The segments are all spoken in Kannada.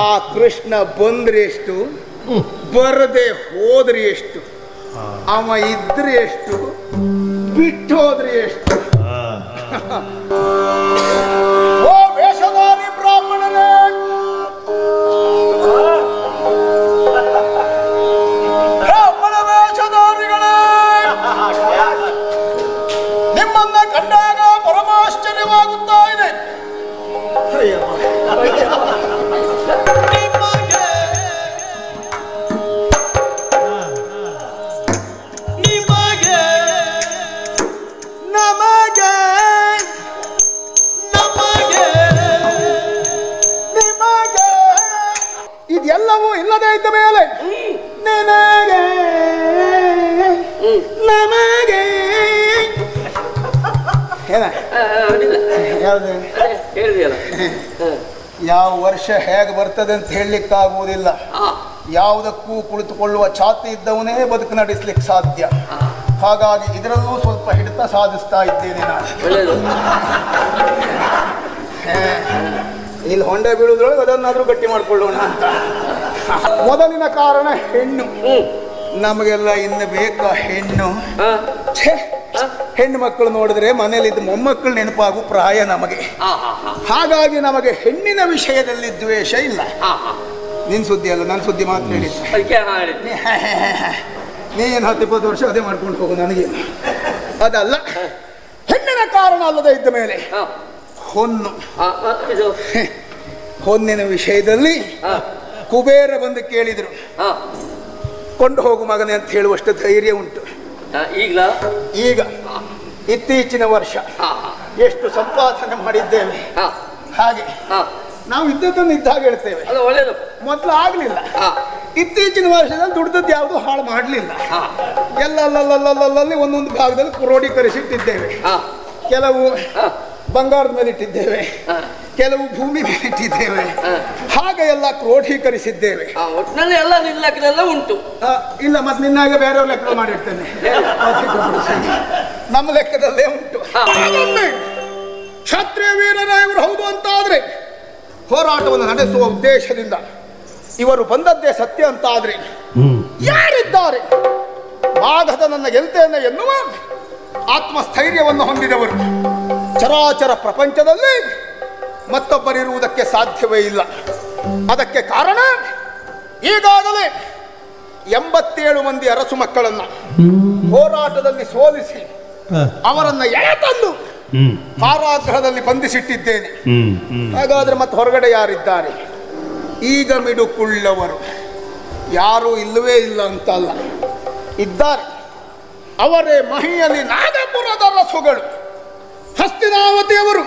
ಆ ಕೃಷ್ಣ ಬಂದ್ರೆ ಎಷ್ಟು ಬರದೆ ಹೋದ್ರೆ ಎಷ್ಟು ಅವ ಇದ್ರೆ ಎಷ್ಟು ಬಿಟ್ಟು ಹೋದ್ರೆ ಎಷ್ಟು ಇದೆಲ್ಲವೂ ಇಲ್ಲದೆ ಇದ್ದ ಮೇಲೆ ನನಗೆ ನಮಗೆ ಯಾವ ವರ್ಷ ಹೇಗೆ ಬರ್ತದೆ ಅಂತ ಹೇಳಲಿಕ್ಕಾಗುವುದಿಲ್ಲ. ಯಾವುದಕ್ಕೂ ಕುಳಿತುಕೊಳ್ಳುವ ಛಾತಿ ಇದ್ದವನೇ ಬದುಕು ನಡೆಸಲಿಕ್ಕೆ ಸಾಧ್ಯ. ಹಾಗಾಗಿ ಇದರಲ್ಲೂ ಸ್ವಲ್ಪ ಹಿಡಿತ ಸಾಧಿಸ್ತಾ ಇದ್ದೇನೆ ನಾನು. ಇಲ್ಲಿ ಹೊಂಡೆ ಬೀಳುದ್ರೊಳಗೆ ಅದನ್ನಾದ್ರೂ ಗಟ್ಟಿ ಮಾಡ್ಕೊಳ್ಳೋಣ ಅಂತ. ಮೊದಲಿನ ಕಾರಣ ಹೆಣ್ಣು. ನಮಗೆಲ್ಲ ಇನ್ನು ಬೇಕಾ ಹೆಣ್ಣು? ಛೇ ಹೆಣ್ಣು ಮಕ್ಕಳು ನೋಡಿದ್ರೆ ಮನೇಲಿದ್ದ ಮೊಮ್ಮಕ್ಕಳು ನೆನಪಾಗು ಪ್ರಾಯ ನಮಗೆ. ಹಾಗಾಗಿ ನಮಗೆ ಹೆಣ್ಣಿನ ವಿಷಯದಲ್ಲಿ ದ್ವೇಷ ಇಲ್ಲ. ನಿನ್ ಸುದ್ದಿ ಅಲ್ಲ ನನ್ನ ಸುದ್ದಿ ಮಾತ್ರ ಹೇಳಿ. ನೀನು ನಾ ಹೇಳಿದ್ದೆ. ನೀ ಏನು ಹತ್ತು ಇಪ್ಪತ್ತು ವರ್ಷ ಅದೇ ಮಾಡ್ಕೊಂಡು ಹೋಗು ನನಗೆ. ಅದಲ್ಲ. ಹೆಣ್ಣಿನ ಕಾರಣ ಅಲ್ಲದೆ ಇದ್ದ ಮೇಲೆ ಹೊನ್ನು. ಹೊನ್ನಿನ ವಿಷಯದಲ್ಲಿ ಹಾ. ಕುಬೇರ ಬಂದು ಕೇಳಿದರು. ಹಾ. ಕೊಂಡು ಹೋಗು ಮಗನೇ ಅಂತ ಹೇಳುವಷ್ಟು ಧೈರ್ಯ ಉಂಟು. ಈಗ್ಲಾ? ಈಗ ಇತ್ತೀಚಿನ ವರ್ಷ. ಎಷ್ಟು ಸಂಪಾದನೆ ಮಾಡಿದ್ದೇವೆ. ಹಾ. ಹಾಗೆ ಹಾ. ನಾವು ಇದ್ದದ್ದನ್ನು ಇದ್ದಾಗ ಹೇಳ್ತೇವೆ. ಮೊದಲು ಆಗಲಿಲ್ಲ. ಹಾ. ಇತ್ತೀಚಿನ ವರ್ಷದಲ್ಲಿ ದುಡ್ದದ್ದು ಯಾವುದು ಹಾಳು ಮಾಡಲಿಲ್ಲ. ಹಾ. ಎಲ್ಲ ಒಂದೊಂದು ಭಾಗದಲ್ಲಿ ಕ್ರೋಢೀಕರಿಸಿಟ್ಟಿದ್ದೇವೆ ಹಾ. ಕೆಲವು ಹಾ. ಬಂಗಾರದ ಮೇಲೆ ಇಟ್ಟಿದ್ದೇವೆ. ಕೆಲವು ಭೂಮಿ ಮೇಲೆ ಇಟ್ಟಿದ್ದೇವೆ. ಹಾಗೆ ಎಲ್ಲ ಕ್ರೋಢೀಕರಿಸಿದ್ದೇವೆ. ಒಟ್ಟಿನಲ್ಲಿ ಎಲ್ಲ ನಿನ್ನ ಲೆಕ್ಕದೆಲ್ಲ ಉಂಟು. ಇಲ್ಲ ಮತ್ತೆ ನಿನ್ನಾಗ ಬೇರೆ ಲೆಕ್ಕ ಮಾಡಿರ್ತೇನೆ. ನಮ್ಮ ಲೆಕ್ಕದಲ್ಲೇ ಉಂಟು. ಕ್ಷತ್ರಿಯ ವೀರರಾಯವರು ಇವರು ಹೌದು ಅಂತ ಆದ್ರೆ ಹೋರಾಟವನ್ನು ನಡೆಸುವ ಉದ್ದೇಶದಿಂದ ಇವರು ಬಂದದ್ದೇ ಸತ್ಯ ಅಂತ ಆದ್ರೆ ಯಾರಿದ್ದಾರೆ? ಮಾಘದ ನನ್ನ ಗೆಲ್ತೇನೆ ಎನ್ನುವ ಆತ್ಮಸ್ಥೈರ್ಯವನ್ನು ಹೊಂದಿದವರು. ಚರಾಚರ ಪ್ರಪಂಚದಲ್ಲಿ ಮತ್ತೊಬ್ಬರಿರುವುದಕ್ಕೆ ಸಾಧ್ಯವೇ ಇಲ್ಲ. ಅದಕ್ಕೆ ಕಾರಣ ಈಗಾಗಲೇ ಎಂಬತ್ತೇಳು ಮಂದಿ ಅರಸು ಮಕ್ಕಳನ್ನ ಹೋರಾಟದಲ್ಲಿ ಸೋಲಿಸಿ ಅವರನ್ನ ಎಳೆತಂದು ಕಾರಾಗೃಹದಲ್ಲಿ ಬಂಧಿಸಿಟ್ಟಿದ್ದೇನೆ. ಹಾಗಾದ್ರೆ ಮತ್ತೆ ಹೊರಗಡೆ ಯಾರಿದ್ದಾರೆ? ಈಗ ಮಿಡುಕುಳ್ಳವರು. ಯಾರೂ ಇಲ್ಲವೇ ಇಲ್ಲ ಅಂತಲ್ಲ. ಇದ್ದಾರೆ. ಅವರೇ ಮಹಿಯಲ್ಲಿ ನಾಗಪುರದ ರಸುಗಳು ಹಸ್ತಿನಾವತಿಯವರು.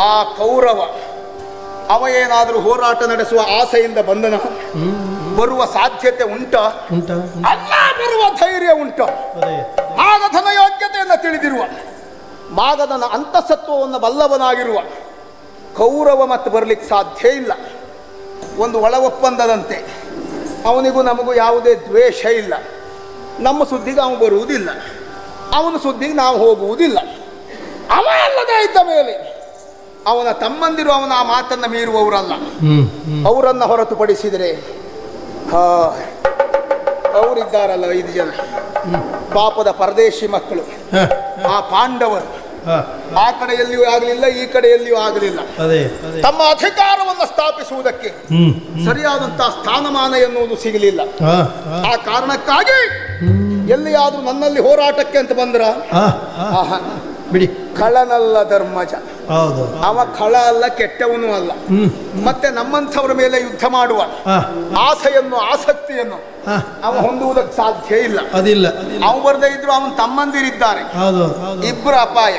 ಆ ಕೌರವ ಅವ ಏನಾದರೂ ಹೋರಾಟ ನಡೆಸುವ ಆಸೆಯಿಂದ ಬಂದನ? ಬರುವ ಸಾಧ್ಯತೆ ಉಂಟ? ಉಂಟಾ ಅಲ್ಲ ಬರುವ ಧೈರ್ಯ ಉಂಟ. ಮಾಗಧನ ಯೋಗ್ಯತೆಯನ್ನು ತಿಳಿದಿರುವ ಮಾಗಧನ ಅಂತಸತ್ವವನ್ನು ಬಲ್ಲವನಾಗಿರುವ ಕೌರವ ಮತ್ತು ಬರಲಿಕ್ಕೆ ಸಾಧ್ಯ ಇಲ್ಲ. ಒಂದು ಒಳ ಒಪ್ಪಂದದಂತೆ ಅವನಿಗೂ ನಮಗೂ ಯಾವುದೇ ದ್ವೇಷ ಇಲ್ಲ. ನಮ್ಮ ಸುದ್ದಿಗೆ ಅವನು ಬರುವುದಿಲ್ಲ. ಅವನ ಸುದ್ದಿಗೆ ನಾವು ಹೋಗುವುದಿಲ್ಲ. ಅವ ಅಲ್ಲದೆ ಇದ್ದ ಮೇಲೆ ಅವನ ತಮ್ಮಂದಿರು ಅವನ ಆ ಮಾತನ್ನು ಮೀರುವವರಲ್ಲ. ಅವರನ್ನು ಹೊರತುಪಡಿಸಿದರೆ ಅವರಿದ್ದಾರಲ್ಲ ಐದು ಜನ. ಪಾಪದ ಪರದೇಶಿ ಮಕ್ಕಳು. ಆ ಪಾಂಡವರು. ಆ ಕಡೆಯಲ್ಲಿಯೂ ಆಗಲಿಲ್ಲ ಈ ಕಡೆಯಲ್ಲಿಯೂ ಆಗಲಿಲ್ಲ. ತಮ್ಮ ಅಧಿಕಾರವನ್ನು ಸ್ಥಾಪಿಸುವುದಕ್ಕೆ ಸರಿಯಾದಂತಹ ಸ್ಥಾನಮಾನ ಎನ್ನುವುದು ಸಿಗಲಿಲ್ಲ. ಆ ಕಾರಣಕ್ಕಾಗಿ ಎಲ್ಲಿಯಾದರೂ ನನ್ನಲ್ಲಿ ಹೋರಾಟಕ್ಕೆ ಅಂತ ಬಂದ್ರ? ಬಿಡಿ. ಕಳನಲ್ಲ ಧರ್ಮಜ ಹೌದು. ಅವ ಕಳ ಅಲ್ಲ ಕೆಟ್ಟವನು ಅಲ್ಲ. ಮತ್ತೆ ನಮ್ಮಂಥವ್ರ ಮೇಲೆ ಯುದ್ಧ ಮಾಡುವ. ಆಸೆಯನ್ನು ಆಸಕ್ತಿಯನ್ನು. ಅವ ಹೊಂದುವುದಕ್ಕೆ ಸಾಧ್ಯ ಇಲ್ಲ. ಅದಿಲ್ಲ. ಅವ ಬರ್ದೇ ಇದ್ರು ಅವನ ತಮ್ಮಂದಿರಿದ್ದಾರೆ. ಇಬ್ಬರು ಅಪಾಯ.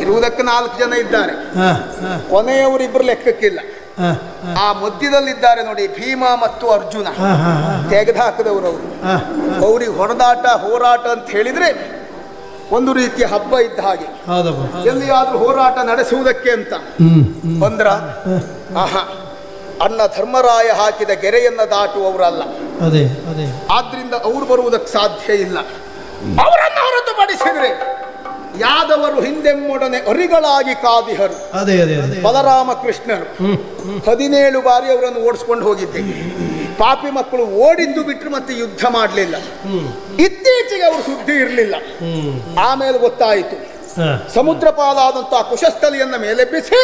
ಇರುವುದಕ್ಕೆ ನಾಲ್ಕು ಜನ ಇದ್ದಾರೆ. ಕೊನೆಯವರು ಇಬ್ಬರು ಲೆಕ್ಕಕ್ಕಿಲ್ಲ. ಆ ಮಧ್ಯದಲ್ಲಿದ್ದಾರೆ ನೋಡಿ ಭೀಮ ಮತ್ತು ಅರ್ಜುನ. ತೆಗೆದು ಹಾಕಿದವರು ಅವರು. ಅವ್ರಿಗೆ ಹೊಡೆದಾಟ ಹೋರಾಟ ಅಂತ ಹೇಳಿದ್ರೆ ಒಂದು ರೀತಿಯ ಹಬ್ಬ ಇದ್ದ ಹಾಗೆ. ಎಲ್ಲಿಯಾದ್ರೂ ಹೋರಾಟ ನಡೆಸುವುದಕ್ಕೆ ಅಂತ ಬಂದ್ರ ಆಹಾ ಅಣ್ಣ ಧರ್ಮರಾಯ ಹಾಕಿದ ಗೆರೆಯನ್ನ ದಾಟುವವರಲ್ಲ. ಅದೇ ಅದೇ. ಆದ್ರಿಂದ ಅವ್ರು ಬರುವುದಕ್ಕೆ ಸಾಧ್ಯ ಇಲ್ಲ. ಅವರನ್ನು ಹೊರತುಪಡಿಸಿದ್ರೆ ಯಾದವರು ಹಿಂದೆಮ್ಮೊಡನೆ ಅರಿಗಳಾಗಿ ಕಾದಿಹರು. ಅದೇ ಬಲರಾಮ ಕೃಷ್ಣರು ಹದಿನೇಳು ಬಾರಿ ಅವರನ್ನು ಓಡಿಸ್ಕೊಂಡು ಹೋಗಿದ್ದೆ. ಪಾಪಿ ಮಕ್ಕಳು ಓಡಿದ್ದು ಬಿಟ್ಟರು ಮತ್ತೆ ಯುದ್ಧ ಮಾಡಲಿಲ್ಲ. ಇತ್ತೀಚೆಗೆ ಅವರು ಸುದ್ದಿ ಇರಲಿಲ್ಲ. ಆಮೇಲೆ ಗೊತ್ತಾಯಿತು. ಸಮುದ್ರಪಾಲಾದಂತಹ ಸಮುದ್ರ ಪಾಲಾದಂತಹ ಕುಶಸ್ಥಲಿಯನ್ನ ಮೇಲೆಬ್ಬಿಸಿ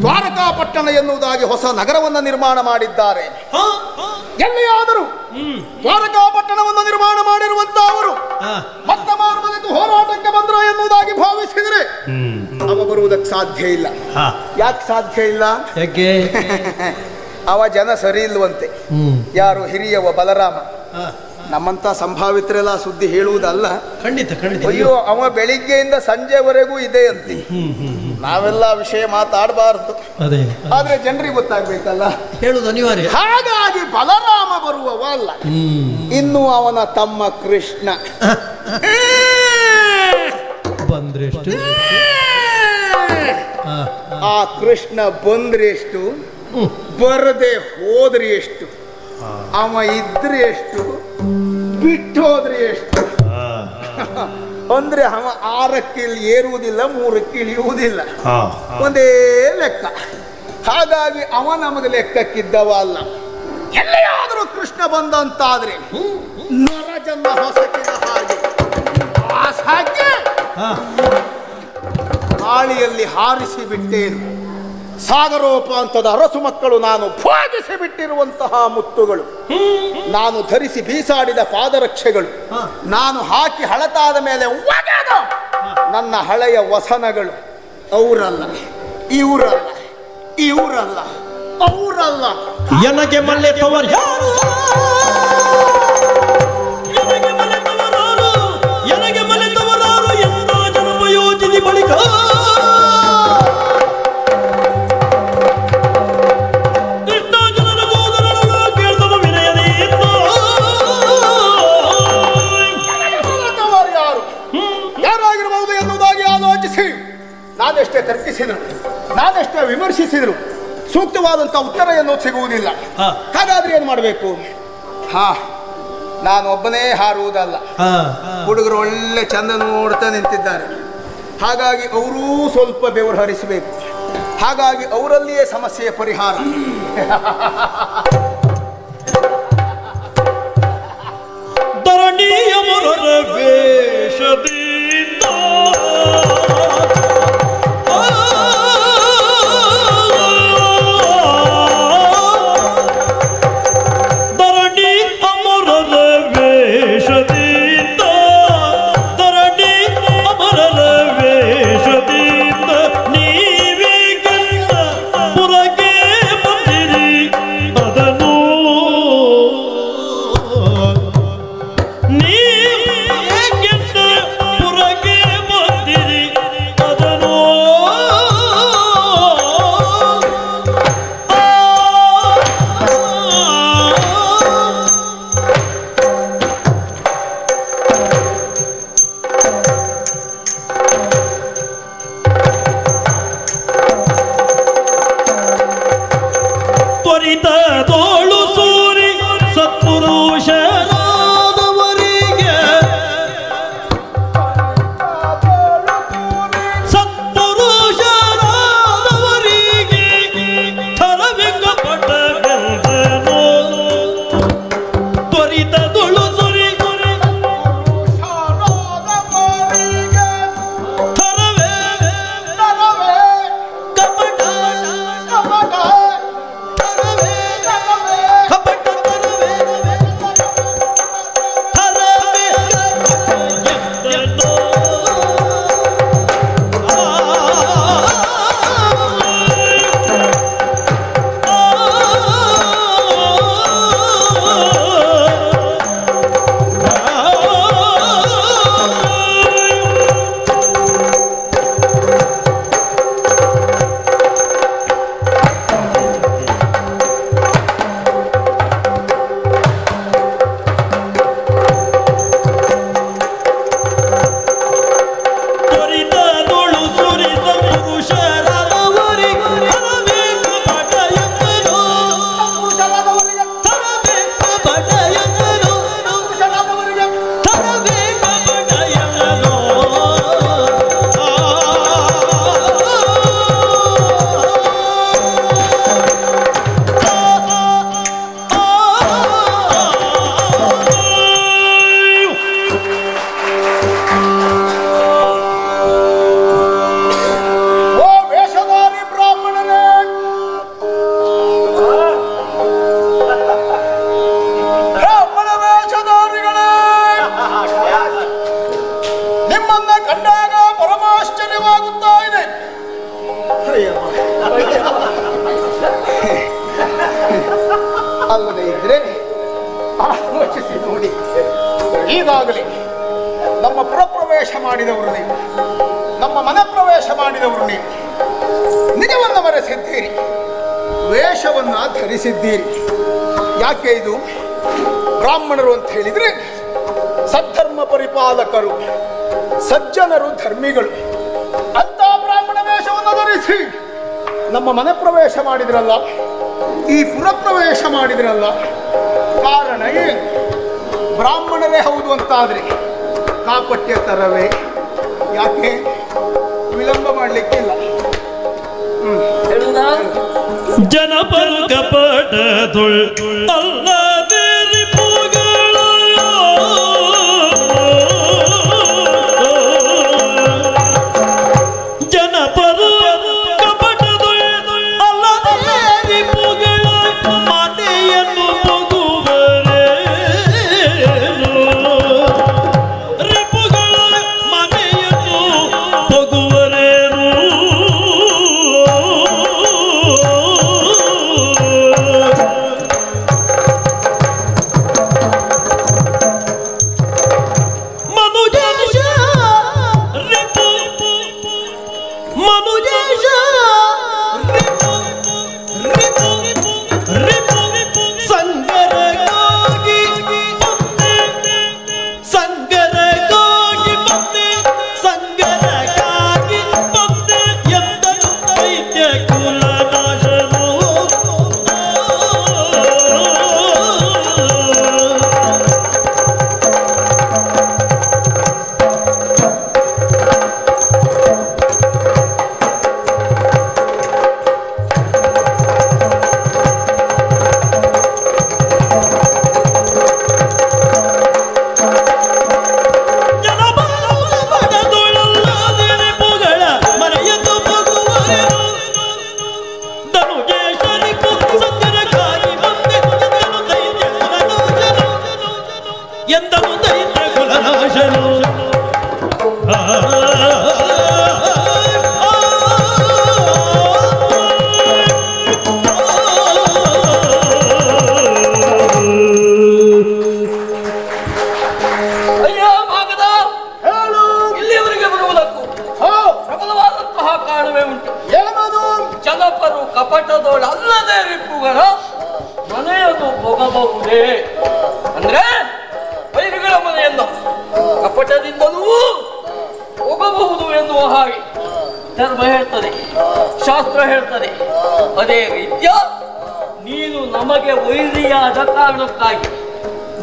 ದ್ವಾರಕಾಪಟ್ಟಣ ಎನ್ನುವುದಾಗಿ ಹೊಸ ನಗರವನ್ನು ನಿರ್ಮಾಣ ಮಾಡಿದ್ದಾರೆ. ಹಾ, ಎಲ್ಲಿಯಾದರೂ ದ್ವಾರಕಾಪಟ್ಟಣವನ್ನು ನಿರ್ಮಾಣ ಮಾಡಿರುವಂತಹ ಅವರು. ಮತ್ತೆ ಮಾರುಮನೆತು ಹೋರಾಟಕ್ಕೆ ಬಂದ್ರ ಎನ್ನುವುದಾಗಿ ಭಾವಿಸಿದರೆ ನಾವು ಅವ ಬರುವುದಕ್ಕೆ ಸಾಧ್ಯ ಇಲ್ಲ. ಯಾಕೆ ಸಾಧ್ಯ ಇಲ್ಲ? ಅವ ಜನ ಸರಿ ಇಲ್ವಂತೆ ಯಾರು ಹಿರಿಯವ ಬಲರಾಮ. ನಮ್ಮಂತ ಸಂಭಾವಿತರೆಲ್ಲ ಸುದ್ದಿ ಹೇಳುವುದಲ್ಲ. ಖಂಡಿತ ಖಂಡಿತ. ಅಯ್ಯೋ ಅವ ಬೆಳಿಗ್ಗೆಯಿಂದ ಸಂಜೆವರೆಗೂ ಇದೆ ಅಂತೆ. ನಾವೆಲ್ಲ ವಿಷಯ ಮಾತಾಡಬಾರ್ದು. ಅದೇ ಆದ್ರೆ ಜನರಿಗೆ ಗೊತ್ತಾಗ್ಬೇಕಲ್ಲ. ಹೇಳುದು ಅನಿವಾರ್ಯ. ಹಾಗಾಗಿ ಬಲರಾಮ ಬರುವವ ಅಲ್ಲ. ಇನ್ನು ಅವನ ತಮ್ಮ ಕೃಷ್ಣ. ಬಂದ್ರೆಷ್ಟು? ಆ ಕೃಷ್ಣ ಬಂದ್ರೆ ಎಷ್ಟು ಹ್ಮ್. ಬರದೆ ಹೋದ್ರೆ ಎಷ್ಟು? ಅವ ಇದ್ರೆ ಎಷ್ಟು? ಬಿಟ್ಟು ಹೋದ್ರೆ ಎಷ್ಟು? ಅಂದ್ರೆ ಅವ ಆರಕ್ಕೆ ಏರುವುದಿಲ್ಲ ಮೂರಕ್ಕೆ ಇಳಿಯುವುದಿಲ್ಲ ಒಂದೇ ಲೆಕ್ಕ. ಹಾಗಾಗಿ ಅವ ನಮಗೆ ಲೆಕ್ಕಕ್ಕಿದ್ದವ ಅಲ್ಲ. ಎಲ್ಲಿಯಾದರೂ ಕೃಷ್ಣ ಬಂದಂತಾದ್ರೆ ನರಜನ್ನ ಹೊಸಕಿದ ಹಾಗೆ. ಹಾಗೆ ಹಾ. ಗಾಳಿಯಲ್ಲಿ ಹಾರಿಸಿ ಬಿಟ್ಟೇನು? ಸಾಗರೋಪಾಂತದ ಅರಸು ಮಕ್ಕಳು ನಾನು ಭೋಗಿಸಿ ಬಿಟ್ಟಿರುವಂತಹ ಮುತ್ತುಗಳು. ನಾನು ಧರಿಸಿ ಬೀಸಾಡಿದ ಪಾದರಕ್ಷೆಗಳು. ಹಾ. ನಾನು ಹಾಕಿ ಹಳತಾದ ಮೇಲೆ ಒಗೆದ ನನ್ನ ಹಳೆಯ ವಸನಗಳು. ಅವರಲ್ಲ ಇವರಲ್ಲ. ಇವರಲ್ಲ. ಅವರಲ್ಲ ಎನಗೆ ಮಲ್ಲೆ ತವರು? ಉತ್ತರ ಎನ್ನುವುದು ಸಿಗುವುದಿಲ್ಲ. ಹಾ. ಹಾಗಾದ್ರೆ ಏನು ಮಾಡಬೇಕು? ಹಾ ನಾನು ಒಬ್ಬನೇ ಹಾರುವುದಲ್ಲ. ಹಾ, ಹುಡುಗರು ಒಳ್ಳೆ ಚಂದ ನೋಡ್ತಾ ನಿಂತಿದ್ದಾರೆ. ಹಾಗಾಗಿ ಅವರೂ ಸ್ವಲ್ಪ ಬೆವರು ಹರಿಸಬೇಕು. ಹಾಗಾಗಿ ಅವರಲ್ಲಿಯೇ ಸಮಸ್ಯೆಯ ಪರಿಹಾರ. ಬಂದಿದ್ದೀರಿ ವೇಷವನ್ನು ಧರಿಸಿದ್ದೀರಿ. ಯಾಕೆ ಇದು? ಬ್ರಾಹ್ಮಣರು ಅಂತ ಹೇಳಿದ್ರೆ ಸದ್ಧರ್ಮ ಪರಿಪಾಲಕರು, ಸಜ್ಜನರು ಧರ್ಮಿಗಳು. ಅಂತ ಬ್ರಾಹ್ಮಣ ವೇಷವನ್ನು ಧರಿಸಿ. ನಮ್ಮ ಮನೆ ಪ್ರವೇಶ ಮಾಡಿದ್ರಲ್ಲ, ಈ ಪುರಪ್ರವೇಶ ಮಾಡಿದ್ರಲ್ಲ, ಕಾರಣ ಏನು? ಬ್ರಾಹ್ಮಣರೇ ಹೌದು ಅಂತಾದರೆ ಕಾಪಟ್ಯ ತರವೇ. ಯಾಕೆ? ವಿಳಂಬ ಮಾಡಲಿಕ್ಕಿಲ್ಲ. ജനപരുക്കപ്പെട്ടതുൾ അല്ലാ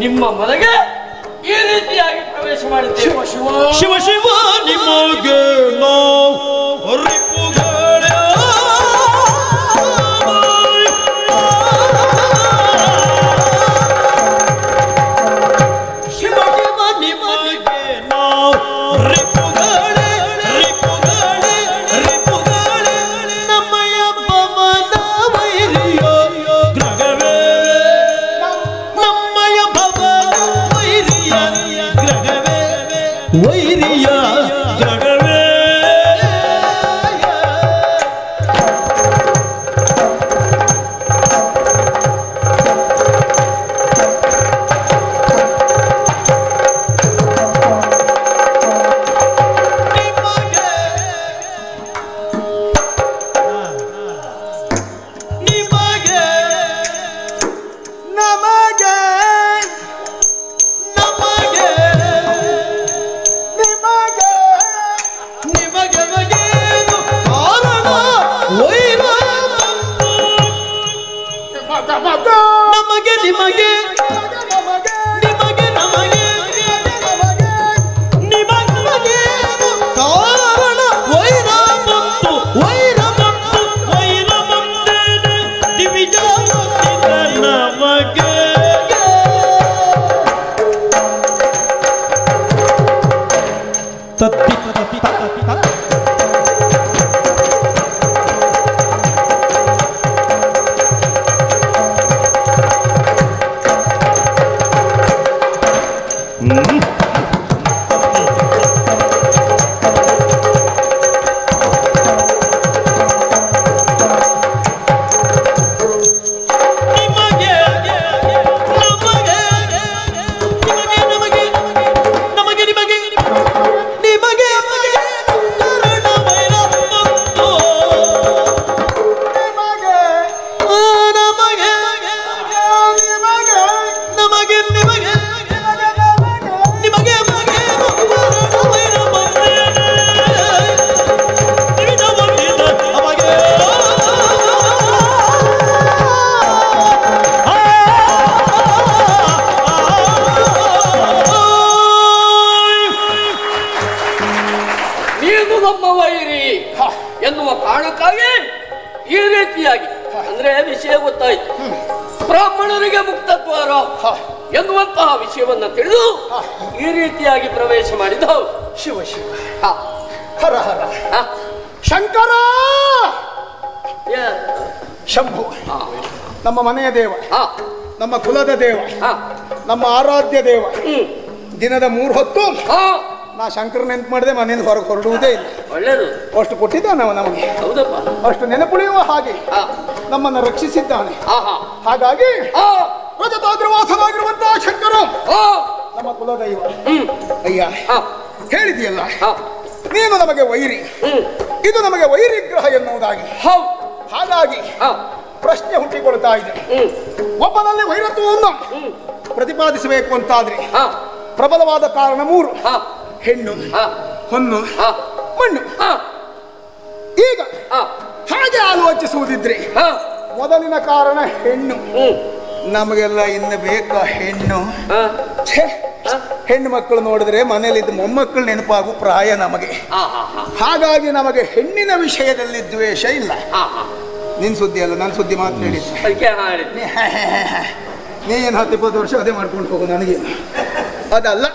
ನಿಮ್ಮ ಮನೆಗೆ ಈ ರೀತಿಯಾಗಿ ಪ್ರವೇಶ ಮಾಡಿದ್ದೇವೆ. Shiva Shiva Mm -hmm. ನಮ್ಮ ವೈರಿ. ಎನ್ನುವ ಕಾರಣಕ್ಕಾಗಿ ಈ ರೀತಿಯಾಗಿ ಅಂದ್ರೆ ವಿಷಯ ಗೊತ್ತಾಯ್ತು. ಬ್ರಾಹ್ಮಣರಿಗೆ ಮುಕ್ತ ದ್ವಾರ ಎನ್ನುವಂತಹ ವಿಷಯವನ್ನ ತಿಳಿದು ಈ ರೀತಿಯಾಗಿ ಪ್ರವೇಶ ಮಾಡಿದ ಶಿವ ಶಿವ. ಹರ ಹರ. ಶಂಕರ! ಶಂಭು. ನಮ್ಮ ಮನೆಯ ದೇವ. ನಮ್ಮ ಕುಲದ ದೇವ. ನಮ್ಮ ಆರಾಧ್ಯ ದೇವ. ದಿನದ ಮೂರು ಹೊತ್ತು ನಾ ಶಂಕರ ನೆನ್ಪು ಮಾಡಿದೆ ಮನೆಯಿಂದ ಹೊರಗೆ ಹೊರಡುವುದೇ ಇಲ್ಲ ಒಳ್ಳೆಯದು ಅಷ್ಟು ಕೊಟ್ಟಿದ್ದ ನಾವು ನಮಗೆ ಹೌದಪ್ಪ ಅಷ್ಟು ನೆನಪುಳಿಯುವ ಹಾಗೆ ಹ. ನಮ್ಮನ್ನು ರಕ್ಷಿಸಿದ್ದಾನೆ. ಹಾಗಾಗಿ ಹ. ರಜತಾದ್ರವಾಸವಾಗಿರುವಂತಹ ಶಂಕರ. ನಮ್ಮ ಕುಲದೈವ. ಅಯ್ಯ ಹ. ಹೇಳಿದೆಯಲ್ಲ ಹ. ನೀನು ನಮಗೆ ವೈರಿ. ಇದು ನಮಗೆ ವೈರಿ ಗ್ರಹ ಎನ್ನುವುದಾಗಿ ಹಾಗಾಗಿ ಹ. ಪ್ರಶ್ನೆ ಹುಟ್ಟಿಕೊಳ್ತಾ ಇದೆ. ಒಬ್ಬನಲ್ಲಿ ವೈರತ್ವವನ್ನು. ಪ್ರತಿಪಾದಿಸಬೇಕು ಅಂತಾದ್ರೆ ಹ. ಪ್ರಬಲವಾದ ಕಾರಣ ಮೂರು ಹ. ಹೆಣ್ಣು. ಹೊನ್ನು ಹ. ಮಣ್ಣು ಹ. ಈಗ. ಹಾಗೆ ಆಲೋಚಿಸುವುದಿದ್ರೆ. ಮೊದಲಿನ ಕಾರಣ ಹೆಣ್ಣು. ನಮಗೆಲ್ಲ ಇನ್ನು ಬೇಕಾ ಹೆಣ್ಣು ಹೆಣ್ಣು ಮಕ್ಕಳು ನೋಡಿದ್ರೆ ಮನೇಲಿದ್ದ ಮೊಮ್ಮಕ್ಕಳು ನೆನಪಾಗು ಪ್ರಾಯ ನಮಗೆ. ಹಾಗಾಗಿ ನಮಗೆ ಹೆಣ್ಣಿನ ವಿಷಯದಲ್ಲಿ ದ್ವೇಷ ಇಲ್ಲ. ನಿನ್ ಸುದ್ದಿ ಅಲ್ಲ ನನ್ನ ಸುದ್ದಿ ಮಾತ್ರ ಹೇಳಿದ್ದೆ ಹೇಳಿದ್ನಿ ನೀ ಏನು ಹತ್ತು ಇಪ್ಪತ್ತು ವರ್ಷ ಅದೇ ಮಾಡ್ಕೊಂಡು ಹೋಗು ನನಗೆ ಅದಲ್ಲ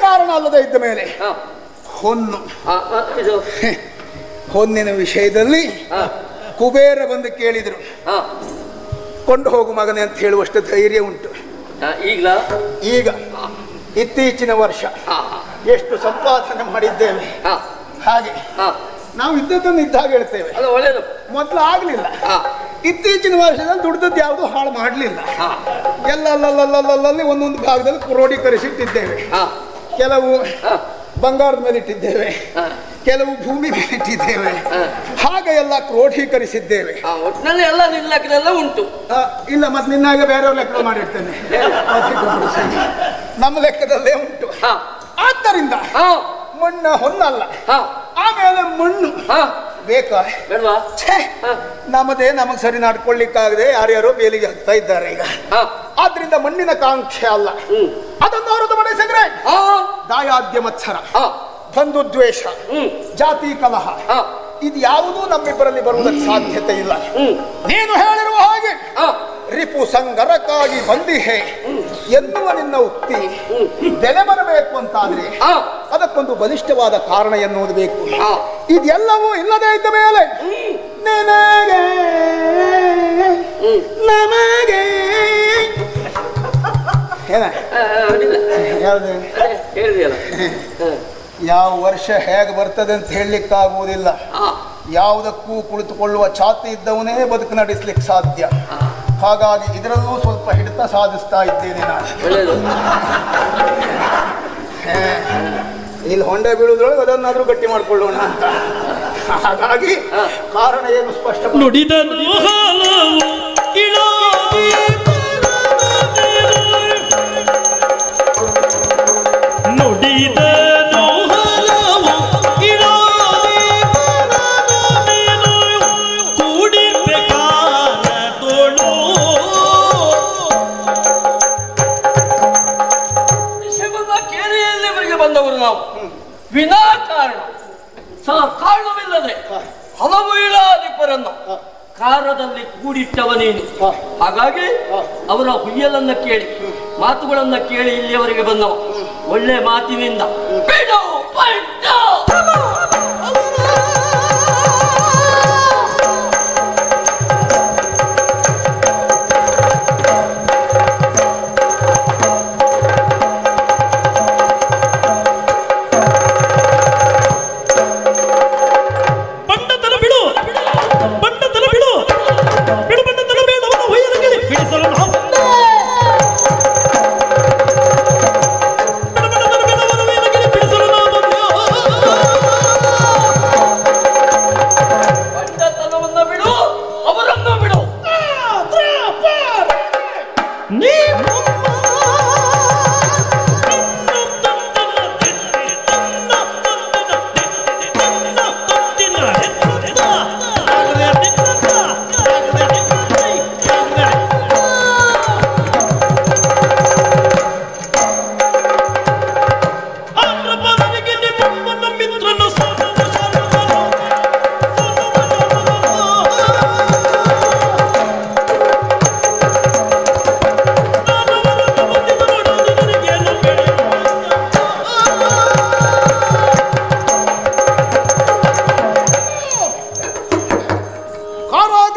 ಕಾರಣ ಅಲ್ಲದೆ ಇದ್ದ ಮೇಲೆ. ಹೊನ್ನು. ಹೊನ್ನಿನ ವಿಷಯದಲ್ಲಿ. ಕುಬೇರ ಬಂದು ಕೇಳಿದರು ಹ. ಕೊಂಡು ಹೋಗು ಮಗನೇ ಅಂತ ಹೇಳುವಷ್ಟು ಧೈರ್ಯ ಉಂಟು ಈಗ ಈಗ ಇತ್ತೀಚಿನ ವರ್ಷ. ಎಷ್ಟು ಸಂಪಾದನೆ ಮಾಡಿದ್ದೇವೆ ಹ. ಹಾಗೆ. ನಾವು ಇದ್ದದ್ದನ್ನು ಇದ್ದಾಗ ಹೇಳ್ತೇವೆ ಮೊದಲು ಆಗ್ಲಿಲ್ಲ. ಇತ್ತೀಚಿನ ವರ್ಷದಲ್ಲಿ ದುಡ್ಡದ್ದು ಯಾವುದು ಹಾಳು ಮಾಡಲಿಲ್ಲ. ಎಲ್ಲ ಒಂದೊಂದು ಭಾಗದಲ್ಲಿ ಕ್ರೋಢೀಕರಿಸಿಟ್ಟಿದ್ದೇವೆ ಹ. ಕೆಲವು ಬಂಗಾರದ ಮೇಲೆ ಇಟ್ಟಿದ್ದೇವೆ. ಕೆಲವು ಭೂಮಿ ಮೇಲೆ ಇಟ್ಟಿದ್ದೇವೆ ಹಾಗೆ ಎಲ್ಲ ಕ್ರೋಢೀಕರಿಸಿದ್ದೇವೆ. ಒಟ್ಟಿನಲ್ಲಿ ಎಲ್ಲ ನಿನ್ನ ಲೆಕ್ಕದೆಲ್ಲ ಉಂಟು ಇಲ್ಲ ಮತ್ತೆ ನಿನ್ನಾಗೆ ಬೇರೆಯವ್ರ ಲೆಕ್ಕ ಮಾಡಿರ್ತೇನೆ ನಮ್ಮ ಲೆಕ್ಕದಲ್ಲೇ ಉಂಟು. ಆದ್ದರಿಂದ. ಮಣ್ಣ ಹೊನ್ನಲ್ಲ. ಆಮೇಲೆ ಮಣ್ಣು. ಬೇಕಾ ಬೇಡವಾ. ನಮ್ಮದೇ ನಮಗೆ ಸರಿ ನಡ್ಕೊಳ್ಳಿಕ್ಕಾಗದೆ ಯಾರ್ಯಾರೋ ಬೇಲಿಗೆ ಹಾಕ್ತಾ ಇದ್ದಾರೆ ಈಗ. ಆದ್ರಿಂದ ಮಣ್ಣಿನ ಕಾಂಕ್ಷೆ ಅಲ್ಲ. ಅದನ್ನು ಹೊರತುಪಡಿಸಿದ್ರೆ ಹ. ದಾಯಾದ್ಯ ಮತ್ಸರ ಹ. ಬಂಧು ದ್ವೇಷ. ಜಾತಿ ಕಲಹ. ಇದು ಯಾವುದೂ ನಮ್ಮಿಬ್ಬರಲ್ಲಿ ಬರುವುದಕ್ಕೆ ಸಾಧ್ಯತೆ ಇಲ್ಲ. ನೀನು ಹೇಳಿರುವ ಹಾಗೆ. ರಿಪು ಸಂಗರಕ್ಕಾಗಿ ಬಂದಿಹೆ ಎನ್ನುವ ನಿನ್ನ ಉಕ್ತಿ. ಬೆಲೆ ಬರಬೇಕು ಅಂತಾದ್ರೆ. ಅದಕ್ಕೊಂದು ಬಲಿಷ್ಠವಾದ ಕಾರಣ ಎನ್ನುವುದು ಬೇಕು. ಇದೆಲ್ಲವೂ ಇಲ್ಲದೆ ಇದ್ದ ಮೇಲೆ ನಿನಗೆ ನಮಗೆ ಏನ ಹೇಳಿದೆಯಲ್ಲ. ಯಾವ ವರ್ಷ ಹೇಗೆ ಬರ್ತದೆ ಅಂತ ಹೇಳಲಿಕ್ಕಾಗುವುದಿಲ್ಲ. ಯಾವುದಕ್ಕೂ ಕುಳಿತುಕೊಳ್ಳುವ ಛಾತಿ ಇದ್ದವನೇ ಬದುಕು ನಡೆಸಲಿಕ್ಕೆ ಸಾಧ್ಯ. ಹಾಗಾಗಿ ಇದರಲ್ಲೂ ಸ್ವಲ್ಪ ಹಿಡಿತ ಸಾಧಿಸ್ತಾ ಇದ್ದೇನೆ ನಾನು. ಇಲ್ಲಿ ಹೊಂಡೆ ಬೀಳುವುದ್ರೊಳಗೆ ಅದನ್ನಾದ್ರೂ ಗಟ್ಟಿ ಮಾಡಿಕೊಳ್ಳೋಣ ಅಂತ. ಹಾಗಾಗಿ ಕಾರಣ ಏನು ಸ್ಪಷ್ಟ ಬಂದವರು ನಾವು. ವಿನಾಕಾರಣ ಸಹ ಕಾರಣವಿಲ್ಲದೆ ಹಲವು ಇಳಾಧಿಪರನ್ನು ಕಾರದಲ್ಲಿ ಕೂಡಿಟ್ಟವ ನೀನು. ಹಾಗಾಗಿ ಅವರ ಹುಯ್ಯಲನ್ನ ಕೇಳಿ ಮಾತುಗಳನ್ನ ಕೇಳಿ ಇಲ್ಲಿಯವರೆಗೆ ಬಂದವ. ಒಳ್ಳೆ ಮಾತಿನಿಂದ ಬಿಡು,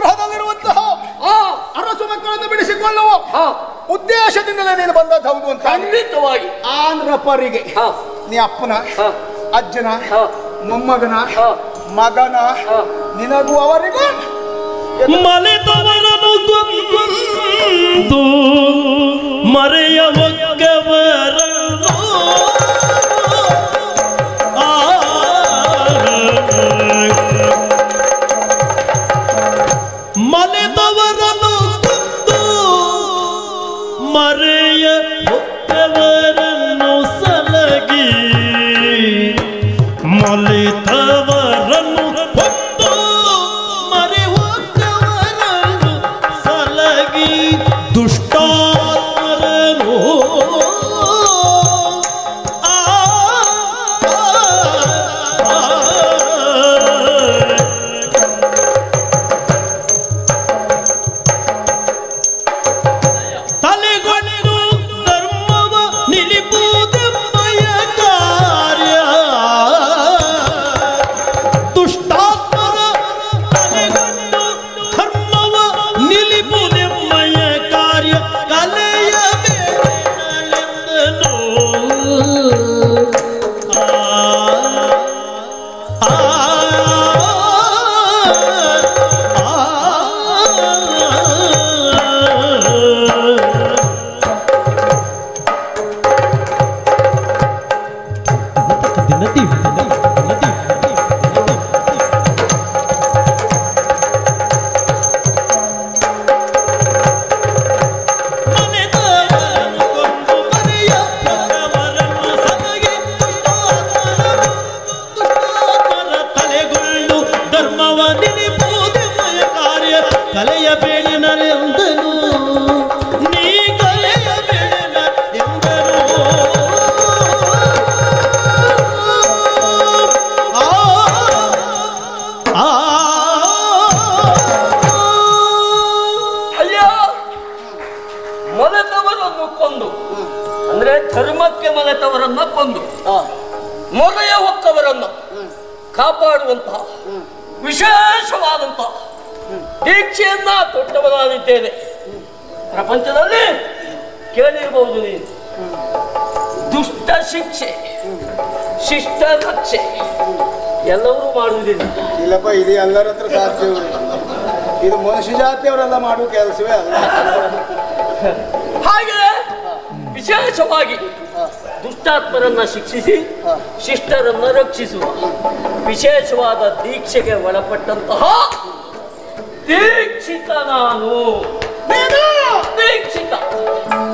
ಕಾರಾಗೃಹದಲ್ಲಿರುವಂತಹ ಆ ಅರಸು ಮಕ್ಕಳನ್ನು ಬಿಡಿಸಿಕೊಳ್ಳುವ ಉದ್ದೇಶದಿಂದಲೇ ನೀನು ಬಂದದ್ದು ಹೌದು ಅಂತ ಖಂಡಿತವಾಗಿ. ಆಂಧ್ರ ಪರಿಗೆ ಹಾ. ನೀ ಅಪ್ಪನ ಅಜ್ಜನ ಮೊಮ್ಮಗನ ಮಗನ ನಿನಗೂ ಅವರಿಗೂ ಮಲೆತವರನು ಕೊಂದು ಮರೆಯ ಒಕ್ಕವರನು ಮಲೆತವರನು ಕೊಂದು ಮರೆಯ ಹೊತ್ತವರನ್ನು ಸಲಗಿ ಮೊಲಿತವರನ್ನು ಹೊತ್ತು ಮರೆ ಹೊತ್ತವರನ್ನು ಸಲಗಿ ದುಷ್ಟಾರನು ಮಲೆತವರನ್ನು ಕೊಂದು. ಅಂದ್ರೆ ಧರ್ಮಕ್ಕೆ ಮಲೆತವರನ್ನ ಕೊಂದು. ಮೊರೆಯ ಹೊಕ್ಕವರನ್ನ ಕಾಪಾಡುವಂತಹ ವಿಶೇಷವಾದಂತಹ ದೀಕ್ಷೆಯನ್ನ ತೊಟ್ಟವನಾಗಿದ್ದೇನೆ ಪ್ರಪಂಚದಲ್ಲಿ ಕೇಳಿರಬಹುದು ನೀನು. ದುಷ್ಟ ಶಿಕ್ಷೆ ಶಿಷ್ಟ ರಕ್ಷೆ ಎಲ್ಲವೂ ಮಾಡುವುದಿಲ್ಲ. ಇಲ್ಲಪ್ಪ ಇದು ಎಲ್ಲರ ಹತ್ರ ಸಾಧ್ಯವೇ ಇದು ಮನುಷ್ಯ ಜಾತಿಯವರೆಲ್ಲ ಮಾಡುವ ಕೆಲಸವೇ ಅಲ್ಲ. ಹಾಗೆ ವಿಶೇಷವಾಗಿ ದುಷ್ಟಾತ್ಮರನ್ನ ಶಿಕ್ಷಿಸಿ ಶಿಷ್ಟರನ್ನ ರಕ್ಷಿಸುವ ವಿಶೇಷವಾದ ದೀಕ್ಷೆಗೆ ಒಳಪಟ್ಟಂತಹ ದೀಕ್ಷಿತ ನಾನು! ದೀಕ್ಷಿತ.